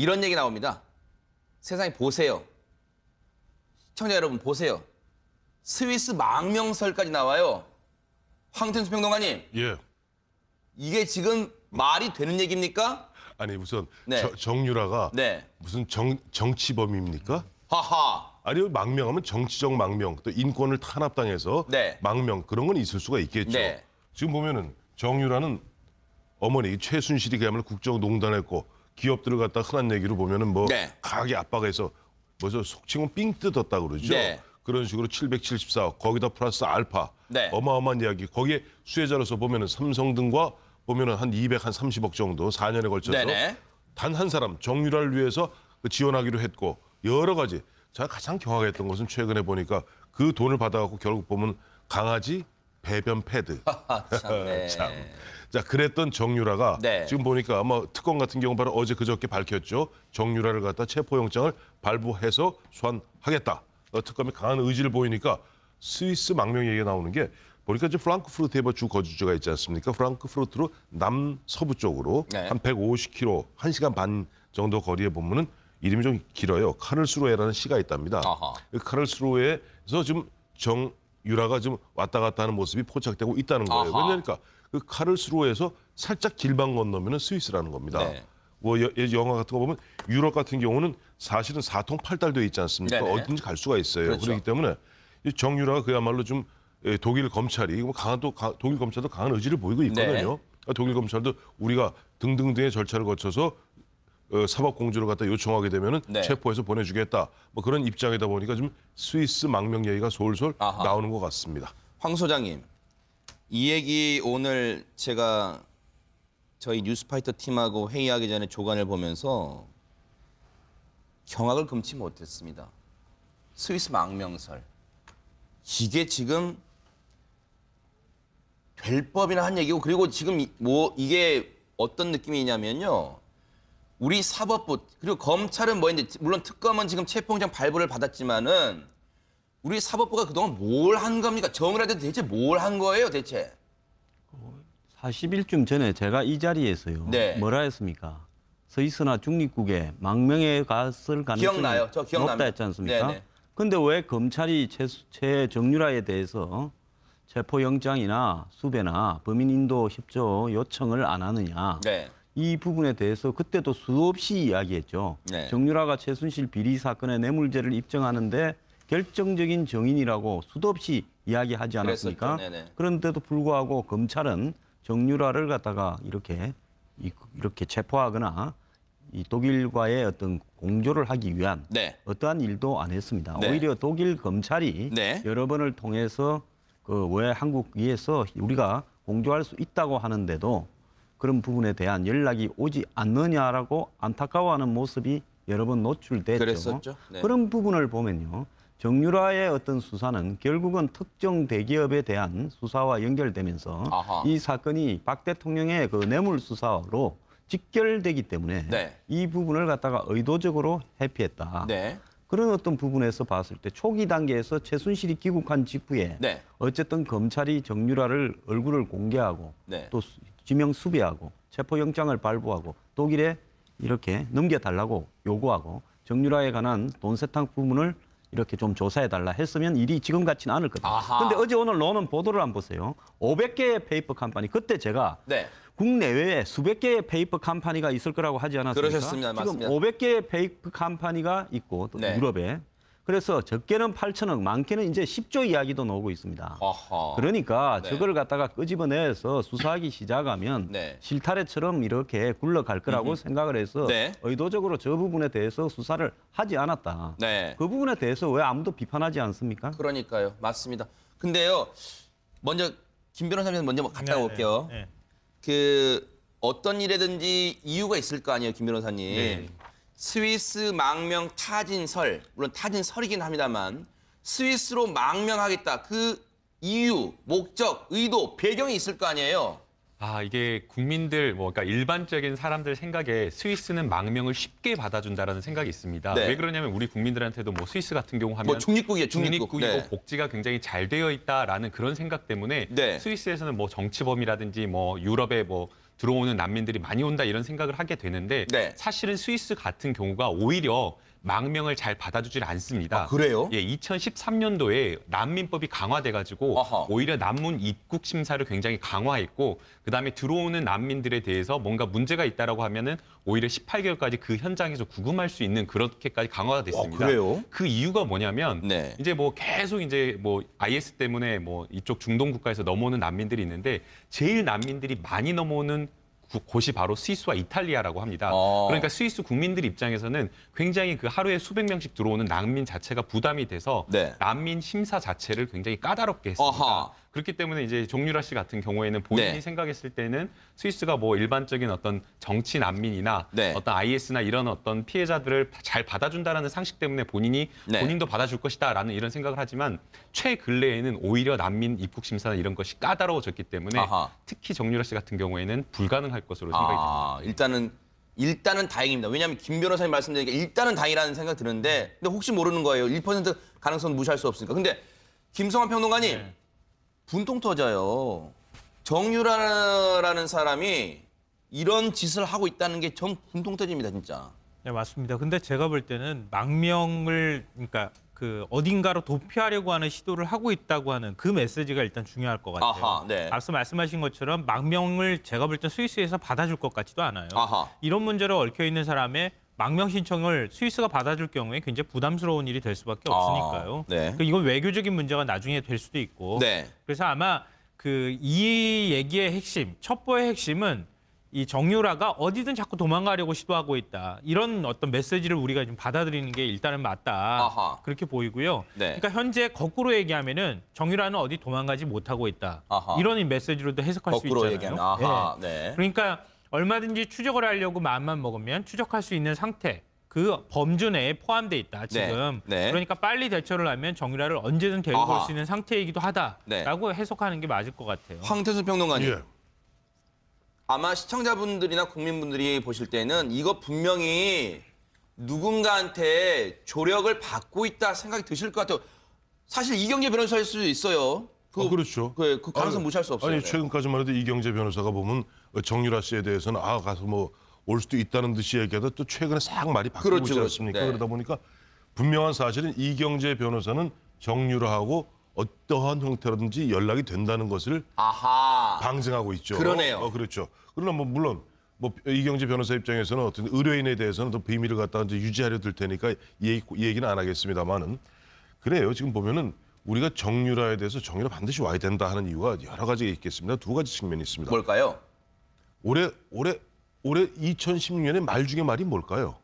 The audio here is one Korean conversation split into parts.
이런 얘기 나옵니다. 세상에 보세요. 시청자 여러분 보세요. 스위스 망명설까지 나와요. 황태수 평론가님, 예. 이게 지금 말이 되는 얘기입니까? 아니 우선 네. 저- 정유라가 네. 무슨 정 정치범입니까? 하하. 아니 망명하면 정치적 망명 또 인권을 탄압당해서 네. 망명 그런 건 있을 수가 있겠죠. 네. 지금 보면은 정유라는 어머니 최순실이 그야말로 국정농단했고 기업들을 갖다 흔한 얘기로 보면은 뭐 네. 강하게 압박해서 뭐저 속칭은 삥 뜯었다 그러죠. 네. 그런 식으로 774억 거기다 플러스 알파 네. 어마어마한 이야기 거기에 수혜자로서 보면은 삼성 등과 보면은 한 200, 한 30억 정도 4년에 걸쳐서 네네. 단 한 사람 정유라를 위해서 그 지원하기로 했고 여러 가지 제가 가장 경악했던 것은 최근에 보니까 그 돈을 받아갖고 결국 보면 강아지 배변 패드 아, 참. 자 그랬던 정유라가 네. 지금 보니까 아마 특검 같은 경우 바로 어제 그저께 밝혔죠 정유라를 갖다 체포영장을 발부해서 소환하겠다 어, 특검이 강한 의지를 보이니까 스위스 망명 얘기가 나오는 게 보니까 이제 프랑크푸르트에 뭐주 거주지가 있지 않습니까 프랑크푸르트로 남서부 쪽으로 네. 한 150km, 1시간 반 정도 거리에 보면은 이름이 좀 길어요. 카를스루에라는 시가 있답니다. 아하. 그 카를스루에에서 지금 정 유라가 지금 왔다 갔다 하는 모습이 포착되고 있다는 거예요. 아하. 왜냐니까 그 카를스루에서 살짝 길만 건너면은 스위스라는 겁니다. 네. 뭐 여- 예, 영화 같은 거 보면 유럽 같은 경우는 사실은 사통 팔달돼 있지 않습니까? 네네. 어디든지 갈 수가 있어요. 그렇죠. 그렇기 때문에 이 정유라가 그야말로 좀 예, 독일 검찰이 뭐 강한 또 가- 독일 검찰도 강한 의지를 보이고 있거든요. 네. 독일 검찰도 우리가 등등등의 절차를 거쳐서 어, 사법 공조를 갖다 요청하게 되면은 네. 체포해서 보내주겠다. 뭐 그런 입장이다 보니까 좀 스위스 망명 얘기가 솔솔 아하. 나오는 것 같습니다. 황 소장님, 이 얘기 오늘 제가 저희 뉴스파이터 팀하고 회의하기 전에 조간을 보면서 경악을 금치 못했습니다. 스위스 망명설. 이게 지금 될 법이나 한 얘기고 그리고 지금 이- 뭐 이게 어떤 느낌이냐면요. 우리 사법부 그리고 검찰은 뭐 이제 물론 특검은 지금 체포영장 발부를 받았지만은 우리 사법부가 그동안 뭘 한 겁니까? 정의라 도 대체 뭘 한 거예요, 대체? 40일쯤 전에 제가 이 자리에서요. 네. 뭐라 했습니까? 스위스나 중립국에 망명에 갔을 가능성이 기억나요. 저 기억납니다. 높다 했지 않습니까? 네네. 근데 왜 검찰이 최, 최정유라에 대해서 체포영장이나 수배나 범인 인도 협조 요청을 안 하느냐? 네. 이 부분에 대해서 그때도 수없이 이야기했죠. 네. 정유라가 최순실 비리 사건의 뇌물죄를 입증하는데 결정적인 정인이라고 수도 없이 이야기하지 않았습니까? 그런데도 불구하고 검찰은 정유라를 갖다가 이렇게 이- 이렇게 체포하거나 이 독일과의 어떤 공조를 하기 위한 네. 어떠한 일도 안 했습니다. 네. 오히려 독일 검찰이 네. 여러 번을 통해서 그 왜 한국 위에서 우리가 공조할 수 있다고 하는데도 그런 부분에 대한 연락이 오지 않느냐라고 안타까워하는 모습이 여러 번 노출됐죠. 그랬었죠. 네. 그런 부분을 보면요. 정유라의 어떤 수사는 결국은 특정 대기업에 대한 수사와 연결되면서 아하. 이 사건이 박 대통령의 그 뇌물 수사로 직결되기 때문에 네. 이 부분을 갖다가 의도적으로 회피했다. 네. 그런 어떤 부분에서 봤을 때 초기 단계에서 최순실이 귀국한 직후에 네. 어쨌든 검찰이 정유라를 얼굴을 공개하고 네. 또 수- 지명 수배하고 체포영장을 발부하고 독일에 이렇게 넘겨달라고 요구하고 정유라에 관한 돈 세탁 부분을 이렇게 좀 조사해달라 했으면 일이 지금 같지는 않을 거다. 근데 어제 오늘 노는 보도를 한번 보세요. 500개의 페이퍼 컴퍼니 그때 제가 네. 국내외에 수백 개의 페이퍼 컴퍼니가 있을 거라고 하지 않았습니까? 그러셨습니다. 지금 맞습니다. 500개의 페이퍼 컴퍼니가 있고 또 네. 유럽에 그래서 적게는 8천억, 많게는 이제 10조 이야기도 나오고 있습니다. 아하. 그러니까 네. 저걸 갖다가 끄집어내서 수사하기 시작하면 네. 실타래처럼 이렇게 굴러갈 거라고 생각을 해서 네. 의도적으로 저 부분에 대해서 수사를 하지 않았다. 네. 그 부분에 대해서 왜 아무도 비판하지 않습니까? 그러니까요. 맞습니다. 근데요. 먼저 김 변호사님 먼저 뭐 갔다 네, 올게요. 네, 네. 그 어떤 일에든지 이유가 있을 거 아니에요, 김 변호사님. 네. 스위스 망명 타진설, 물론 타진설이긴 합니다만 스위스로 망명하겠다. 그 이유, 목적, 의도, 배경이 있을 거 아니에요. 아, 이게 국민들, 뭐, 그러니까 일반적인 사람들 생각에 스위스는 망명을 쉽게 받아준다라는 생각이 있습니다. 네. 왜 그러냐면 우리 국민들한테도 뭐 스위스 같은 경우 하면 뭐 중립국이에요, 중립국. 중립국이고 네. 복지가 굉장히 잘 되어 있다라는 그런 생각 때문에 네. 스위스에서는 뭐 정치범이라든지 뭐 유럽의 뭐 들어오는 난민들이 많이 온다 이런 생각을 하게 되는데 네. 사실은 스위스 같은 경우가 오히려 망명을 잘 받아주질 않습니다. 아, 그래요? 예, 2013년도에 난민법이 강화돼가지고 아하. 오히려 난문 입국 심사를 굉장히 강화했고 그다음에 들어오는 난민들에 대해서 뭔가 문제가 있다라고 하면은 오히려 18개월까지 그 현장에서 구금할 수 있는 그렇게까지 강화가 됐습니다. 아, 그래요? 그 이유가 뭐냐면 네. 이제 뭐 계속 이제 뭐 IS 때문에 뭐 이쪽 중동 국가에서 넘어오는 난민들이 있는데 제일 난민들이 많이 넘어오는 구- 곳이 바로 스위스와 이탈리아라고 합니다. 어. 그러니까 스위스 국민들 입장에서는 굉장히 그 하루에 수백 명씩 들어오는 난민 자체가 부담이 돼서 네. 난민 심사 자체를 굉장히 까다롭게 했습니다. 아하. 그렇기 때문에 이제 종유라 씨 같은 경우에는 본인이 네. 생각했을 때는 스위스가 뭐 일반적인 어떤 정치 난민이나 네. 어떤 IS나 이런 어떤 피해자들을 잘 받아준다라는 상식 때문에 본인이 네. 본인도 받아줄 것이다라는 이런 생각을 하지만 최근래에는 오히려 난민 입국 심사나 이런 것이 까다로워졌기 때문에 아하. 특히 정유라 씨 같은 경우에는 불가능할 것으로 생각이 됩니다. 아, 일단은 일단은 다행입니다. 왜냐하면 김 변호사님 말씀드리니까 일단은 다행이라는 생각 드는데 근데 혹시 모르는 거예요. 1% 가능성 무시할 수 없으니까. 근데 김성환 평론가님 네. 분통 터져요. 정유라라는 사람이 이런 짓을 하고 있다는 게 전 분통 터집니다, 진짜. 네, 맞습니다. 근데 제가 볼 때는 망명을 그러니까 그 어딘가로 도피하려고 하는 시도를 하고 있다고 하는 그 메시지가 일단 중요할 것 같아요. 아하, 네. 앞서 말씀하신 것처럼 망명을 제가 볼 때 스위스에서 받아줄 것 같지도 않아요. 아하. 이런 문제로 얽혀 있는 사람의 망명 신청을 스위스가 받아줄 경우에 굉장히 부담스러운 일이 될 수밖에 없으니까요. 아, 네. 그 이건 외교적인 문제가 나중에 될 수도 있고. 네. 그래서 아마 그 이 얘기의 핵심, 첩보의 핵심은 이 정유라가 어디든 자꾸 도망가려고 시도하고 있다. 이런 어떤 메시지를 우리가 좀 받아들이는 게 일단은 맞다. 아하. 그렇게 보이고요. 네. 그러니까 현재 거꾸로 얘기하면은 정유라는 어디 도망가지 못하고 있다. 아하. 이런 메시지로도 해석할 수 거꾸로 있잖아요. 얘기하면 아하. 네. 그러니까 얼마든지 추적을 하려고 마음만 먹으면 추적할 수 있는 상태. 그 범주 내에 포함돼 있다 지금. 네. 네. 그러니까 빨리 대처를 하면 정유라를 언제든 데리고 아하. 올수 있는 상태이기도 하다라고 해석하는 게 맞을 것 같아요. 황태수 평론가님. 예. 아마 시청자분들이나 국민분들이 보실 때는 이거 분명히 누군가한테 조력을 받고 있다 생각이 드실 것 같아요. 사실 이경재 변호사일 수도 있어요. 그, 어, 그렇죠. 그, 그 가능성 아니, 무시할 수 없어요. 아니 네. 최근까지만 해도 이경재 변호사가 보면 정유라 씨에 대해서는 아 가서 뭐 올 수도 있다는 듯이 얘기하다 또 최근에 싹 말이 바뀌고 그렇죠, 있지 그렇죠. 않습니까? 네. 그러다 보니까 분명한 사실은 이경재 변호사는 정유라하고 어떠한 형태로든지 연락이 된다는 것을 아하. 방증하고 있죠. 그러네요. 어, 그렇죠. 그러나 뭐 물론 뭐 이경재 변호사 입장에서는 어떤 의뢰인에 대해서는 또 비밀을 갖다가 이제 유지하려 들 테니까 이, 얘기, 이 얘기는 안 하겠습니다만은 그래요. 지금 보면은 우리가 정유라에 대해서 정유라 반드시 와야 된다 하는 이유가 여러 가지가 있겠습니다. 두 가지 측면이 있습니다. 뭘까요? 올해 올해 올해 2016년에 말 중에 말이 뭘까요?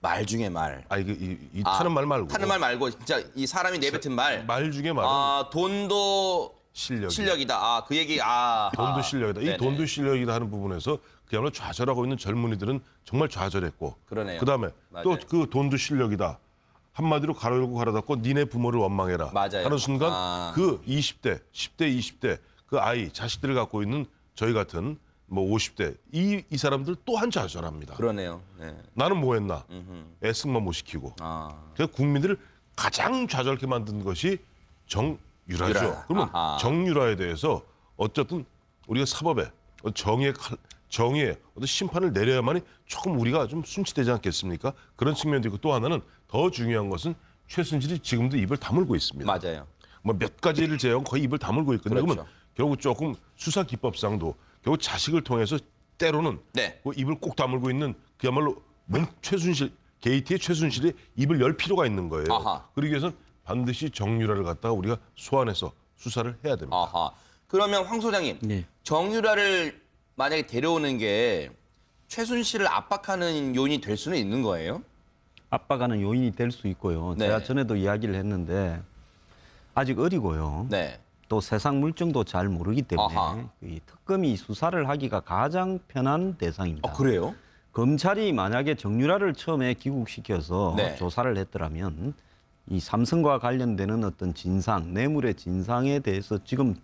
말 중에 말. 아 이게 이, 이 아, 타는 말 말고 타는 말 말고 진짜 이 사람이 내뱉은 말. 말 중에 말은 아, 돈도 실력. 실력이다. 아, 그 얘기. 아. 돈도 실력이다. 이 네네. 돈도 실력이다 하는 부분에서 그야말로 좌절하고 있는 젊은이들은 정말 좌절했고. 그러네요. 그다음에 맞아요. 또 그 돈도 실력이다. 한마디로 가로 열고 가로 닫고 니네 부모를 원망해라. 맞아요. 하는 순간 아. 그 20대, 10대, 20대 그 아이 자식들을 갖고 있는 저희 같은 뭐 50대 이, 이 사람들 또한 좌절합니다. 그러네요. 네. 나는 뭐 했나? 애승만 못 시키고. 아. 그래서 국민들을 가장 좌절케 만든 것이 정유라죠. 유라. 그러면 아하. 정유라에 대해서 어쨌든 우리가 사법에 정의의 칼- 정의의 어떤 심판을 내려야만이 조금 우리가 좀 순치되지 않겠습니까? 그런 측면도 있고 또 하나는 더 중요한 것은 최순실이 지금도 입을 다물고 있습니다. 맞아요. 뭐 몇 가지를 제외하고 거의 입을 다물고 있거든요. 그렇죠. 그러면 결국 조금 수사 기법상도 결국 자식을 통해서 때로는 네. 그 입을 꼭 다물고 있는 그야말로 몸 최순실 게이트의 최순실이 입을 열 필요가 있는 거예요. 아하. 그러기 위해서는 반드시 정유라를 갖다가 우리가 소환해서 수사를 해야 됩니다. 아하. 그러면 황 소장님, 네. 정유라를 만약에 데려오는 게 최순실을 압박하는 요인이 될 수는 있는 거예요? 압박하는 요인이 될 수 있고요. 네. 제가 전에도 이야기를 했는데 아직 어리고요. 네. 또 세상 물정도 잘 모르기 때문에 아하. 이 특검이 수사를 하기가 가장 편한 대상입니다. 아, 그래요? 검찰이 만약에 정유라를 처음에 귀국시켜서 네. 조사를 했더라면 이 삼성과 관련되는 어떤 진상, 뇌물의 진상에 대해서 지금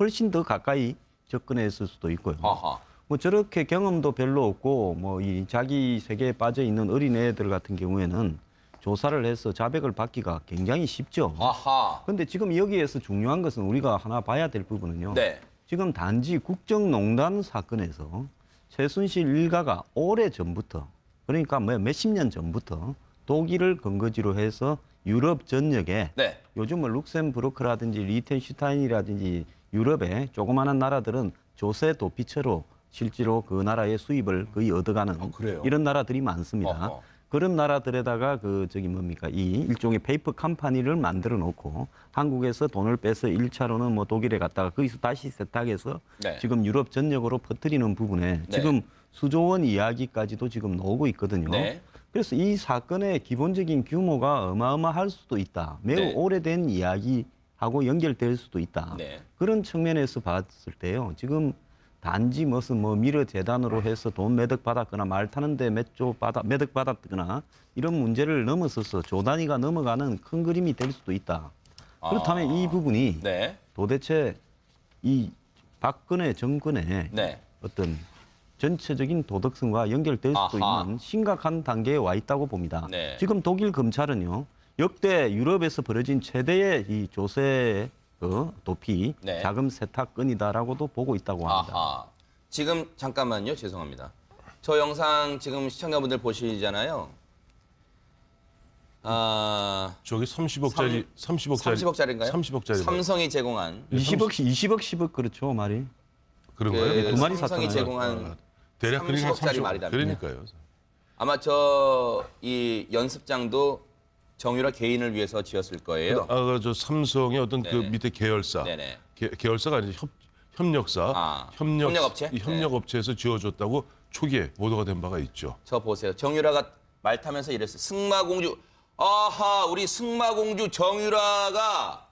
훨씬 더 가까이 접근했을 수도 있고요. 아하. 뭐 저렇게 경험도 별로 없고 뭐 이 자기 세계에 빠져 있는 어린애들 같은 경우에는 조사를 해서 자백을 받기가 굉장히 쉽죠. 아하. 근데 지금 여기에서 중요한 것은 우리가 하나 봐야 될 부분은요. 네. 지금 단지 국정농단 사건에서 최순실 일가가 오래 전부터 그러니까 뭐 몇십 년 전부터 독일을 근거지로 해서 유럽 전역에 네. 요즘은 룩셈부르크라든지 리텐슈타인이라든지 유럽의 조그마한 나라들은 조세 도피처로 실제로 그 나라의 수입을 거의 얻어가는 어? 이런 나라들이 많습니다. 어허. 그런 나라들에다가 그 저기 뭡니까 이 일종의 페이퍼 컴퍼니를 만들어 놓고 한국에서 돈을 빼서 일차로는뭐 독일에 갔다가 거기서 다시 세탁해서 네. 지금 유럽 전역으로 퍼뜨리는 부분에 네. 지금 수조 원 이야기까지도 지금 나오고 있거든요. 네. 그래서 이 사건의 기본적인 규모가 어마어마할 수도 있다. 매우 네. 오래된 이야기 하고 연결될 수도 있다. 네. 그런 측면에서 봤을 때요. 지금 단지 무슨 뭐 미르 재단으로 해서 돈 매덕 받았거나 말 타는데 몇조 받아 매덕 받았거나 이런 문제를 넘어서서 조 단위가 넘어가는 큰 그림이 될 수도 있다. 그렇다면 이 부분이 네. 도대체 이 박근혜 정권의 네. 어떤 전체적인 도덕성과 연결될 수도 아하. 있는 심각한 단계에 와 있다고 봅니다. 네. 지금 독일 검찰은요 역대 유럽에서 벌어진 최대의 이 조세 그 도피 네. 자금 세탁건이다라고도 보고 있다고 합니다. 아하. 지금 잠깐만요. 죄송합니다. 저 영상 지금 시청자분들 보시잖아요. 아, 저기 30억짜리 30억짜리 30억짜리인가요? 30억짜리 삼성이 제공한 20억, 20억, 10억 그렇죠 말이. 그런가요? 그두 마리 삼성이 샀잖아요. 제공한 대략 그러니까 30억짜리 30억. 말이다. 그러니까요. 아마 저 이 연습장도 정유라 개인을 위해서 지었을 거예요. 아까 저 삼성의 어떤 그 네네. 밑에 계열사, 네네. 계, 계열사가 아니라 협, 협력사, 아, 협력, 협력업체? 이 협력업체에서 지어줬다고 초기에 보도가 된 바가 있죠. 저 보세요. 정유라가 말 타면서 이랬어요. 승마공주. 아하, 우리 승마공주 정유라가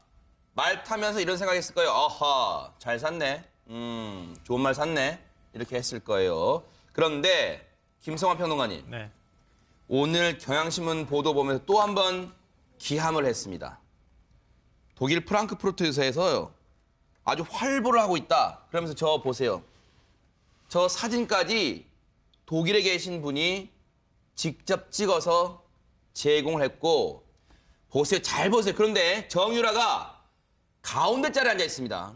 말 타면서 이런 생각했을 거예요. 아하, 잘 샀네. 음, 좋은 말 샀네. 이렇게 했을 거예요. 그런데 김성환 평론가님, 네. 오늘 경향신문 보도 보면서 또 한 번 기함을 했습니다. 독일 프랑크푸르트에서요. 아주 활보를 하고 있다. 그러면서 저 보세요. 저 사진까지 독일에 계신 분이 직접 찍어서 제공을 했고 보세요. 잘 보세요. 그런데 정유라가 가운데 자리에 앉아 있습니다.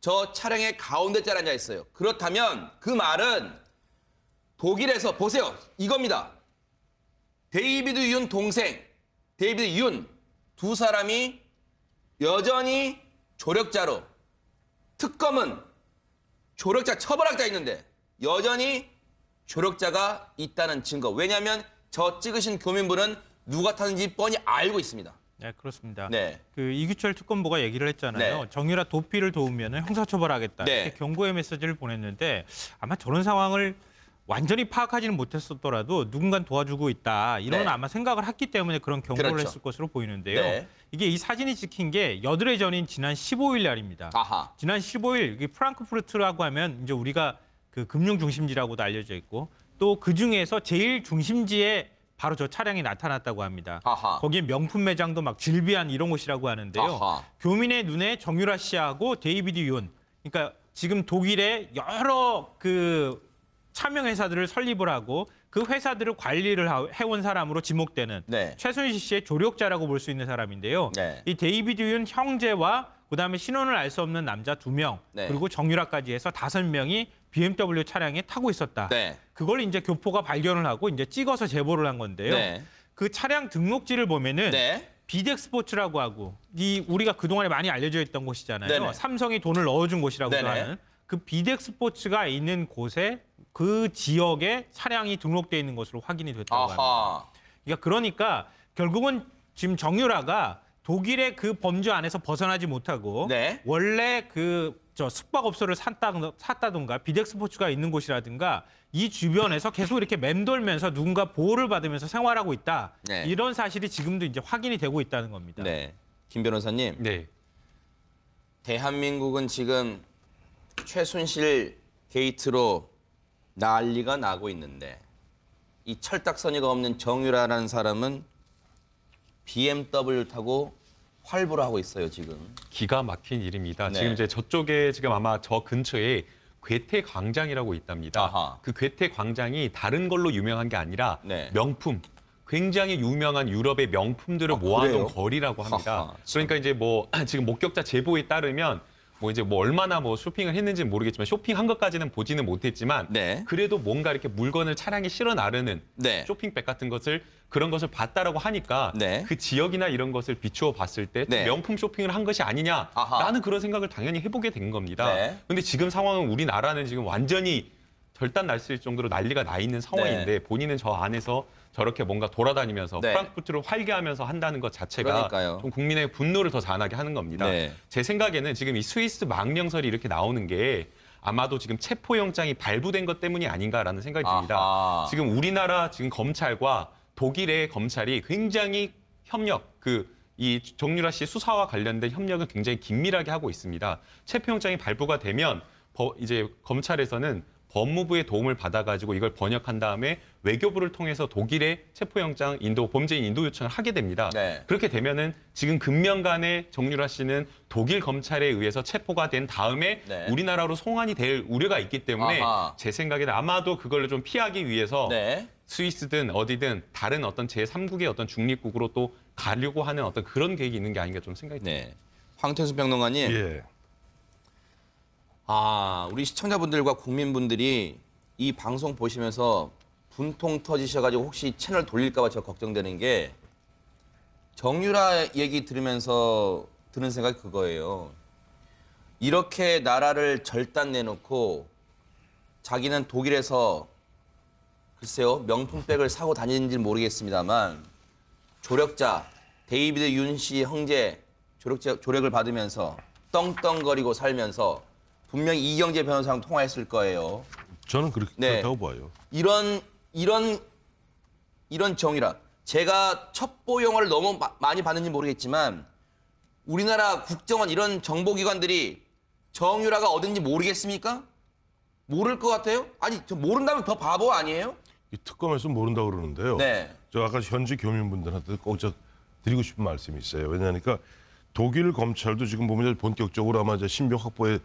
저 차량의 가운데 자리에 앉아 있어요. 그렇다면 그 말은 독일에서 보세요. 이겁니다. 데이비드 윤 동생, 데이비드 윤 두 사람이 여전히 조력자로 특검은 조력자 처벌학자 있는데 여전히 조력자가 있다는 증거. 왜냐하면 저 찍으신 교민분은 누가 탔는지 뻔히 알고 있습니다. 네, 그렇습니다. 네. 그 이규철 특검보가 얘기를 했잖아요. 네. 정유라 도피를 도우면 형사처벌하겠다. 네. 이렇게 경고의 메시지를 보냈는데 아마 저런 상황을 완전히 파악하지는 못했었더라도 누군가 도와주고 있다 이런 네. 아마 생각을 했기 때문에 그런 경고를 그렇죠. 했을 것으로 보이는데요. 네. 이게 이 사진이 찍힌 게 여드레 전인 지난 15일 날입니다. 아하. 지난 15일 이 프랑크푸르트라고 하면 이제 우리가 그 금융 중심지라고도 알려져 있고 또 그 중에서 제일 중심지에 바로 저 차량이 나타났다고 합니다. 아하. 거기에 명품 매장도 막 질비한 이런 곳이라고 하는데요. 아하. 교민의 눈에 정유라 씨하고 데이비드 윤, 그러니까 지금 독일의 여러 그 차명 회사들을 설립을 하고 그 회사들을 관리를 하- 해온 사람으로 지목되는 네. 최순실 씨의 조력자라고 볼 수 있는 사람인데요. 네. 이 데이비드 윤 형제와 그다음에 신원을 알 수 없는 남자 두 명, 네. 그리고 정유라까지 해서 다섯 명이 BMW 차량에 타고 있었다. 네. 그걸 이제 교포가 발견을 하고 이제 찍어서 제보를 한 건데요. 네. 그 차량 등록지를 보면은 네. 비덱 스포츠라고 하고 이 우리가 그동안에 많이 알려져 있던 곳이잖아요. 네네. 삼성이 돈을 넣어준 곳이라고 네네. 하는 그 비덱 스포츠가 있는 곳에 그 지역에 차량이 등록돼 있는 것으로 확인이 됐다고 합니다. 아하. 그러니까 그러니까 결국은 지금 정유라가 독일의 그 범주 안에서 벗어나지 못하고 네. 원래 그 저 숙박업소를 샀다, 샀다든가 비덱 스포츠가 있는 곳이라든가 이 주변에서 계속 이렇게 맴돌면서 누군가 보호를 받으면서 생활하고 있다. 네. 이런 사실이 지금도 이제 확인이 되고 있다는 겁니다. 네. 김 변호사님. 네. 대한민국은 지금 최순실 게이트로 난리가 나고 있는데 이 철딱서니가 없는 정유라라는 사람은 BMW 타고 활보를 하고 있어요 지금. 기가 막힌 일입니다. 네. 지금 이제 저쪽에 지금 아마 저 근처에 괴테 광장이라고 있답니다. 아하. 그 괴테 광장이 다른 걸로 유명한 게 아니라 네. 명품. 굉장히 유명한 유럽의 명품들을 아, 모아놓은 그래요? 거리라고 합니다. 참. 그러니까 이제 뭐 지금 목격자 제보에 따르면 뭐 이제 뭐 얼마나 뭐 쇼핑을 했는지 는 모르겠지만 쇼핑한 것까지는 보지는 못했지만 네. 그래도 뭔가 이렇게 물건을 차량에 실어 나르는 네. 쇼핑백 같은 것을 그런 것을 봤다라고 하니까 네. 그 지역이나 이런 것을 비추어 봤을 때 네. 명품 쇼핑을 한 것이 아니냐라는 아하. 그런 생각을 당연히 해보게 된 겁니다. 네. 근데 지금 상황은 우리나라는 지금 완전히 절단 날쓸 정도로 난리가 나 있는 상황인데 본인은 저 안에서 저렇게 뭔가 돌아다니면서 네. 프랑크푸르트를 활개하면서 한다는 것 자체가 그러니까요. 좀 국민의 분노를 더 자아나게 하는 겁니다. 네. 제 생각에는 지금 이 스위스 망령설이 이렇게 나오는 게 아마도 지금 체포영장이 발부된 것 때문이 아닌가라는 생각이 듭니다. 아하. 지금 우리나라 지금 검찰과 독일의 검찰이 굉장히 협력 그 이 정유라 씨 수사와 관련된 협력을 굉장히 긴밀하게 하고 있습니다. 체포영장이 발부가 되면 버- 이제 검찰에서는 법무부의 도움을 받아가지고 이걸 번역한 다음에 외교부를 통해서 독일의 체포영장 인도 범죄인 인도 요청을 하게 됩니다. 네. 그렇게 되면은 지금 금년간에 정유라 씨는 독일 검찰에 의해서 체포가 된 다음에 네. 우리나라로 송환이 될 우려가 있기 때문에 아하. 제 생각에는 아마도 그걸 좀 피하기 위해서 네. 스위스든 어디든 다른 어떤 제3국의 어떤 중립국으로 또 가려고 하는 어떤 그런 계획이 있는 게 아닌가 좀 생각이 듭니다. 네. 황태수 평론가님. 예. 아, 우리 시청자분들과 국민분들이 이 방송 보시면서 분통 터지셔가지고 혹시 채널 돌릴까봐 저 걱정되는 게 정유라 얘기 들으면서 드는 생각이 그거예요. 이렇게 나라를 절단 내놓고 자기는 독일에서 글쎄요 명품백을 사고 다니는지 는 모르겠습니다만 조력자 데이비드 윤 씨 형제 조력자, 조력을 받으면서 떵떵거리고 살면서 분명히 이경재 변호사랑 통화했을 거예요. 저는 그렇게 네. 그렇다고 봐요. 이런 이런 이런 정의라 제가 첩보 영화를 너무 마- 많이 봤는지 모르겠지만 우리나라 국정원 이런 정보기관들이 정유라가 어딘지 모르겠습니까? 모를 것 같아요? 아니 저 모른다면 더 바보 아니에요? 이 특검에서 모른다 고 그러는데요. 네. 저 아까 현지 교민분들한테 꼭 저 드리고 싶은 말씀이 있어요. 왜냐하니까 독일 검찰도 지금 보면 본격적으로 아마 이제 신병 확보에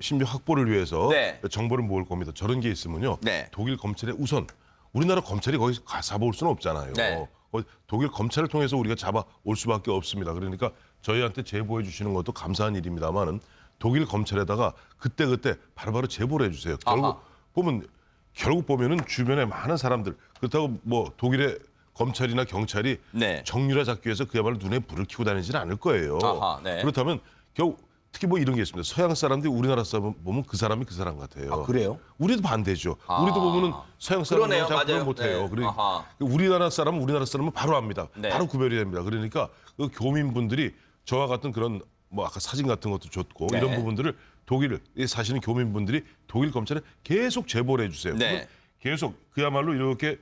신병 확보를 위해서 네. 정보를 모을 겁니다. 저런 게 있으면요. 네. 독일 검찰에 우선 우리나라 검찰이 거기서 가 잡아올 수는 없잖아요. 네. 어, 독일 검찰을 통해서 우리가 잡아올 수밖에 없습니다. 그러니까 저희한테 제보해 주시는 것도 감사한 일입니다만은 독일 검찰에다가 그때 그때 바로바로 제보를 해주세요. 결국 아하. 보면 결국 보면은 주변에 많은 사람들 그렇다고 뭐 독일의 검찰이나 경찰이 네. 정유라 잡기 위해서 그야말로 눈에 불을 켜고 다니지는 않을 거예요. 아하, 네. 그렇다면 겨우 특히 뭐 이런 게 있습니다. 서양 사람들이 우리나라 사람 보면 그 사람이 그 사람 같아요. 아, 그래요? 우리도 반대죠. 아. 우리도 보면은 서양 사람은 그러네요. 잘 맞아요. 못해요. 네. 그러니 아하. 우리나라 사람은 우리나라 사람은 바로 압니다. 네. 바로 구별이 됩니다. 그러니까 그 교민분들이 저와 같은 그런 뭐 아까 사진 같은 것도 줬고 네. 이런 부분들을 독일 에 사시는 교민분들이 독일 검찰에 계속 제보를 해주세요. 네. 그러면 계속 그야말로 이렇게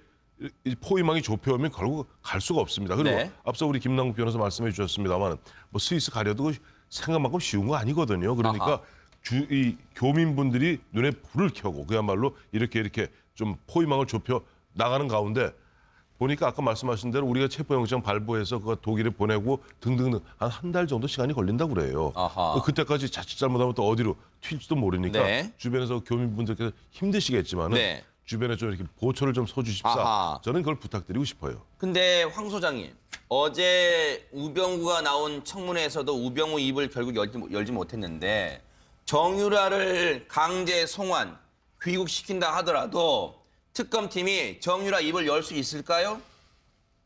이 포위망이 좁혀오면 결국 갈 수가 없습니다. 그리고 네. 앞서 우리 김남국 변호사 말씀해 주셨습니다만 뭐 스위스 가려도 생각만큼 쉬운 거 아니거든요. 그러니까 아하. 주, 이 교민분들이 눈에 불을 켜고 그야말로 이렇게 이렇게 좀 포위망을 좁혀 나가는 가운데 보니까 아까 말씀하신 대로 우리가 체포영장 발부해서 그거 독일에 보내고 등등등 한 한 달 정도 시간이 걸린다고 그래요. 아하. 그때까지 자칫 잘못하면 또 어디로 튈지도 모르니까 네. 주변에서 교민분들께서 힘드시겠지만은 네. 주변에 좀 이렇게 보초를 좀 서주십사. 아하. 저는 그걸 부탁드리고 싶어요. 근데 황 소장님 어제 우병우가 나온 청문회에서도 우병우 입을 결국 열지, 못- 열지 못했는데 정유라를 강제 송환 귀국시킨다 하더라도 특검팀이 정유라 입을 열 수 있을까요?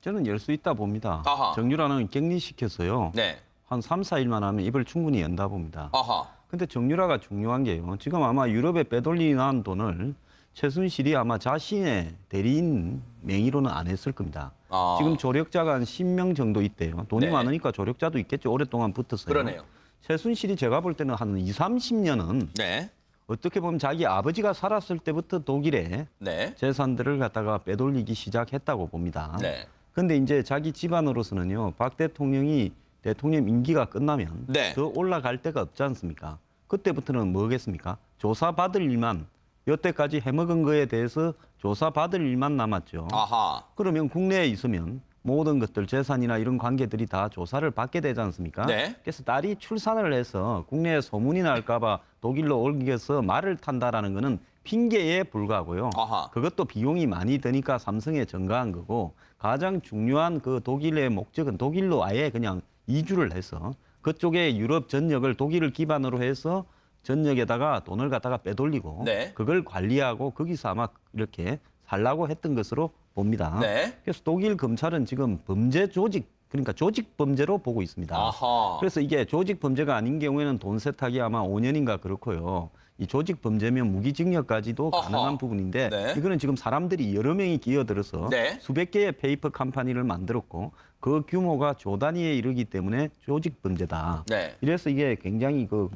저는 열 수 있다 봅니다. 아하. 정유라는 격리시켜서요. 네. 한 3, 4일만 하면 입을 충분히 연다 봅니다. 아하. 근데 정유라가 중요한 게요. 지금 아마 유럽에 빼돌리는 돈을 최순실이 아마 자신의 대리인 명의로는 안 했을 겁니다. 아. 지금 조력자가 한 10명 정도 있대요. 돈이 네. 많으니까 조력자도 있겠죠. 오랫동안 붙었어요. 그러네요. 최순실이 제가 볼 때는 한 2, 30년은 네. 어떻게 보면 자기 아버지가 살았을 때부터 독일에 네. 재산들을 갖다가 빼돌리기 시작했다고 봅니다. 네. 근데 이제 자기 집안으로서는요, 박 대통령이 대통령 임기가 끝나면 네. 더 올라갈 데가 없지 않습니까? 그때부터는 뭐겠습니까? 조사받을 일만, 여태까지 해먹은 거에 대해서 조사받을 일만 남았죠. 아하. 그러면 국내에 있으면 모든 것들 재산이나 이런 관계들이 다 조사를 받게 되지 않습니까? 네. 그래서 딸이 출산을 해서 국내에 소문이 날까봐 독일로 옮겨서 말을 탄다라는 거는 핑계에 불과하고요. 아하. 그것도 비용이 많이 드니까 삼성에 전가한 거고 가장 중요한 그 독일의 목적은 독일로 아예 그냥 이주를 해서 그쪽에 유럽 전역을 독일을 기반으로 해서 전역에다가 돈을 갖다가 빼돌리고 네. 그걸 관리하고 거기서 아마 이렇게 살라고 했던 것으로 봅니다. 네. 그래서 독일 검찰은 지금 범죄 조직 그러니까 조직 범죄로 보고 있습니다. 아하. 그래서 이게 조직 범죄가 아닌 경우에는 돈 세탁이 아마 5년인가 그렇고요. 이 조직 범죄면 무기징역까지도 어허. 가능한 부분인데 네. 이거는 지금 사람들이 여러 명이 기어들어서 네. 수백 개의 페이퍼 컴퍼니를 만들었고 그 규모가 조 단위에 이르기 때문에 조직 범죄다. 네. 이래서 이게 굉장히 그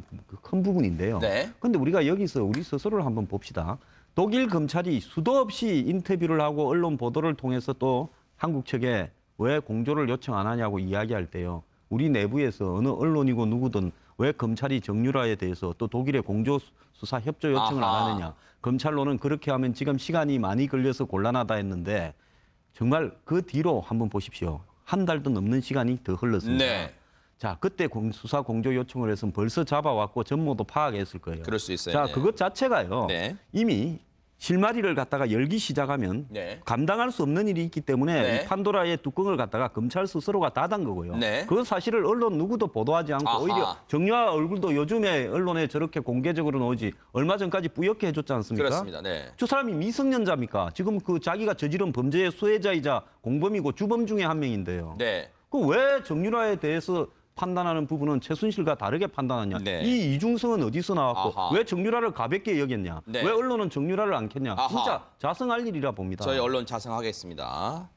큰 부분인데요. 네. 근데 우리가 여기서 우리 스스로를 한번 봅시다. 독일 검찰이 수도 없이 인터뷰를 하고 언론 보도를 통해서 또 한국 측에 왜 공조를 요청 안 하냐고 이야기할 때요. 우리 내부에서 어느 언론이고 누구든 왜 검찰이 정유라에 대해서 또 독일의 공조 수- 수사 협조 요청을 아하. 안 하느냐. 검찰로는 그렇게 하면 지금 시간이 많이 걸려서 곤란하다 했는데 정말 그 뒤로 한번 보십시오. 한 달도 넘는 시간이 더 흘렀습니다. 네. 자, 그때 공- 수사 공조 요청을 했으면 벌써 잡아왔고 전모도 파악했을 거예요. 그럴 수 있어요. 자, 네. 그것 자체가요. 네. 이미 실마리를 갖다가 열기 시작하면 네. 감당할 수 없는 일이 있기 때문에 네. 이 판도라의 뚜껑을 갖다가 검찰 스스로가 닫은 거고요. 네. 그 사실을 언론 누구도 보도하지 않고 아하. 오히려 정유아 얼굴도 요즘에 언론에 저렇게 공개적으로 나오지 얼마 전까지 뿌옇게 해줬지 않습니까? 그렇습니다. 네. 저 사람이 미성년자입니까? 지금 그 자기가 저지른 범죄의 수혜자이자 공범이고 주범 중에 한 명인데요. 네. 그 왜 정유라에 대해서 판단하는 부분은 최순실과 다르게 판단하냐? 네. 이 이중성은 어디서 나왔고 아하. 왜 정유라를 가볍게 여겼냐? 네. 왜 언론은 정유라를 안 켰냐? 아하. 진짜 자성할 일이라 봅니다. 저희 언론 자성하겠습니다.